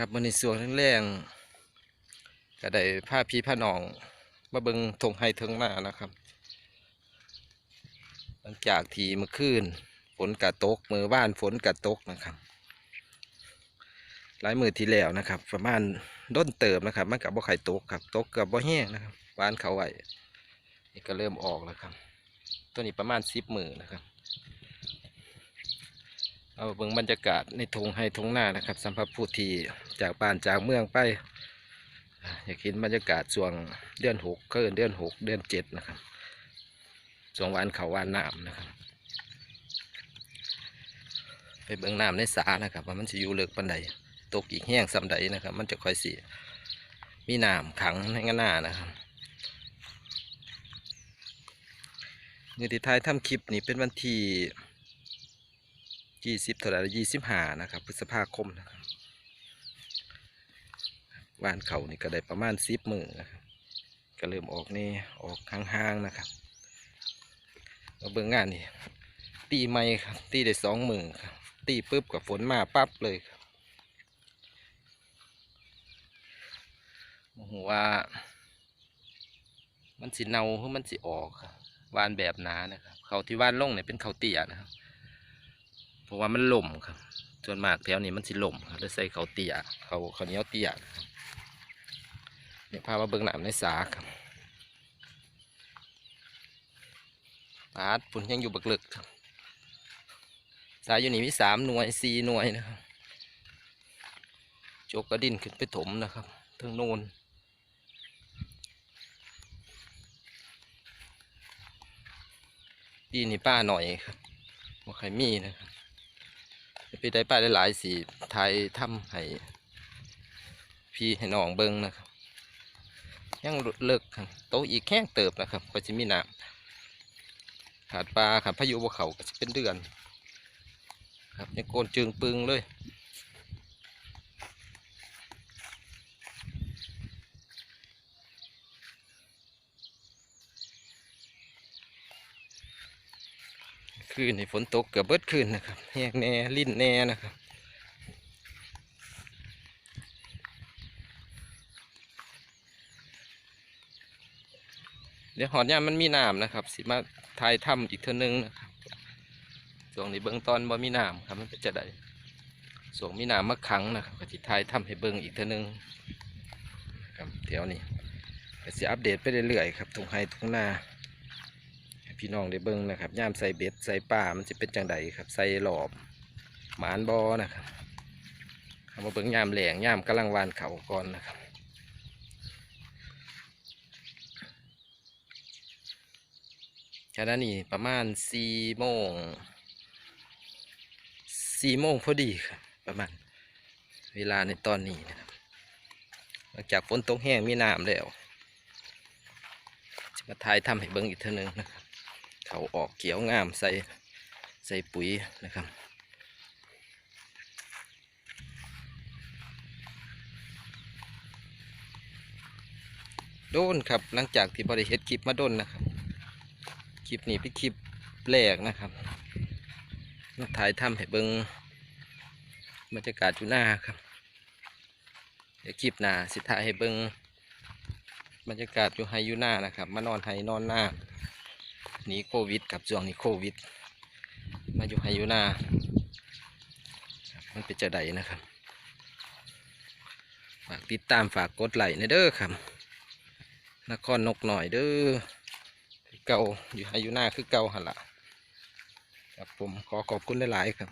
ครับมันในส่วนแรงๆก็ได้ผ้าพีผ้าหนอง มาเบิงทงไฮเทิงหน้านะครับ หลังจากที่เมื่อคืนฝนกระตกมือบ้านฝนกระตกนะครับ หลายมือที่แล้วนะครับ ประมาณด้นเติมนะครับมันกับบ่ไข่ตกครับตกกับบ่แห้งนะครับวานเขาไหวนี่ก็เริ่มออกแล้วครับ ตัวนี้ประมาณสิบมือนะครับ เอาเบิ่งบรรยากาศในทงไฮทงหน้านะครับสัมภาระผู้ที่จากบ้านจากเมืองไป อยากเห็นบรรยากาศช่วงเดือนหกก็เดือนหกเดือนเจ็ดนะครับช่วงวานเขาวานน้ำนะครับ ไปเบิ่งน้ำในสานะครับ ว่ามันจะอยู่เลิกปันใดตกอีกแห้งสำใดนะครับ มันจะค่อยสีมีน้ำขังในงานหน้านะครับเมือที่ท้ายทำคลิปนี้เป็นวันที่ ยี่สิบเท่าไหร่ยี่สิบห้านะครับ พฤษภาคมนะครับว่านเขานี่ก็ได้ประมาณสิบมือนะครับก็เริ่มออกนี่ออกห่างๆนะครับมาเบิ่งงานนี่ตีไม่ครับตีได้สองมือครับตีปุ๊บกับฝนมาปั๊บเลยครับโอ้โหว่า มันสิเนาหรือมันสิออกครับวานแบบหนานะครับ เขาที่วานลงเนี่ยเป็นเขาเตี้ยนะครับ เพราะว่ามันหล่มครับ ส่วนมากแถวนี้มันสิหล่มครับเลยใส่เขาเตียเขาเขาเนียเตียเนี่ยพามาเบิ่งหน้ำในสาครับปาดปุ่นยังอยู่บักเลึกครับสายอยู่นี่มีสามหน่วยสี่หน่วยนะครับโจกกระดินขึ้นไปถมนะครับเทิงโนนปีนี่ป้าหน่อยครับว่าใครมีนะครับ ไปได้ป้าได้หลายสีไทยทำให้พี่ให้น้องเบิ้งนะครับยังเลิกโตะอีกแข้งเติบนะครับก็จะมีน้ำขาดปลาขาดพายุบวเขาก็จะเป็นเดือน ครับยังโกนจึงปึงเลย คืนนี่ฝนตกเกือบเบิดคืนนะครับแหกแน่ลิ้นแน่นะครับเดี๋ยวหอดย่ามมันมีน้ำนะครับ สิมาทายถ้ำอีกเท่านึงนะครับช่วงนี้เบื้องตอนบ่มีน้ำครับมันเป็นจะได้ส่วงมีน้ำมาขังนะครับก็สิทายถ้ำให้เบิ่งอีกเท่านึงครับแถวนี้ก็สิอัปเดตไปเรื่อยๆครับทุ่งไฮทุ่งนา พี่น้องได้เบิ่งนะครับย่ามใส่เบ็ดใส่ป่ามันจะเป็นจังใดครับใส่หลอบหมานบอนะครับเอามาเบิ่งย่ามแหลงย่ามกำลังวานเขาก่อนนะครับขณะนี้ประมาณสี่โมงสี่โมงพอดีครับประมาณเวลาในตอนนี้นะครับหลังจากฝนตกแห้งมีน้ำแล้ว จะมาทายทำให้เบิ้งอีกเท่านึงนะครับ เขาออกเขียวงามใส่ใส่ปุ๋ยนะครับโดนครับหลังจากที่บริเฮ็ดคลิปมาโดนนะครับคลิปนี้เป็นคลิปแรกนะครับมาถ่ายทำให้เบิงบรรยากาศอยู่หน้าครับเดี๋ยวคลิปหน้าสิถ่ายให้เบิงบรรยากาศอยู่ไฮยูหน้านะครับ มานอนไฮนอนหน้า หนีโควิดกับช่วงนี้โควิด มาอยู่ไฮยูนามันเป็นจะใดนะครับ ฝากติดตามฝากกดไลค์ในเด้อครับนครนกหน่อยเด้อเก่าอยู่ไฮยูนาคือเก่าหันละครับผมขอขอบคุณหลาย ๆ ครับ